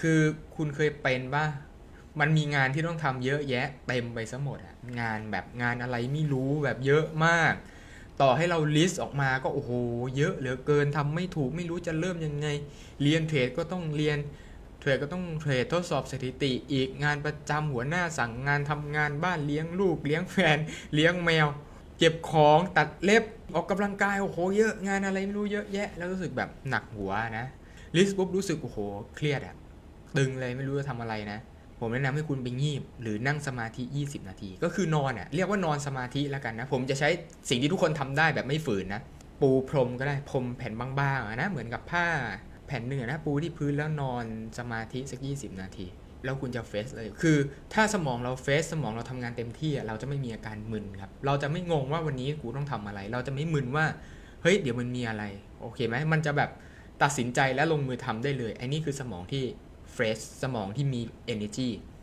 คือคุณเคยเป็นป่ะมันมีงานที่ต้องทำเยอะแยะเต็มไปซะหมดอะงานแบบงานอะไรไม่รู้แบบเยอะมาก ต่อให้เราลิสต์ออกมาก็โอ้โหเยอะเหลือเกินทำไม่ถูกไม่รู้จะเริ่มยังไง เรียนเทรดก็ต้องเรียนเทรดก็ต้องเทรดทดสอบสถิติอีกงานประจำหัวหน้าสั่งงานทำงานบ้านเลี้ยงลูกเลี้ยงแฟน เลี้ยงแมว เก็บของตัดเล็บออกกำลังกายโอ้โหเยอะงานอะไรไม่รู้เยอะแยะ แล้วรู้สึกแบบหนักหัวนะลิสต์ปุ๊บรู้สึกโอ้โหเครียดอะ ตึงเลยไม่รู้จะทำอะไรนะ ผมแนะนำให้คุณไปงีบ หรือนั่งสมาธิ 20 นาที ก็คือนอนอะเรียกว่านอนสมาธิแล้วกันนะ ผมจะใช้สิ่งที่ทุกคนทำได้แบบไม่ฝืนนะ ปูพรมก็ได้พรมแผ่นบางๆนะเหมือนกับผ้าแผ่นหนึ่งอนะปูที่พื้นแล้วนอนสมาธิสัก 20 นาที แล้วคุณจะเฟสเลย คือ ถ้าสมองเราเฟสสมองเราทำงานเต็มที่เราจะไม่มีอาการมึนครับ เราจะไม่งงว่าวันนี้กูต้องทำอะไร เราจะไม่มึนว่าเฮ้ยเดี๋ยวมันมีอะไร โอเคไหมมันจะแบบตัดสินใจและลงมือทำได้เลยไอ้นี่คือสมองที่ เฟรชสมองที่มี energy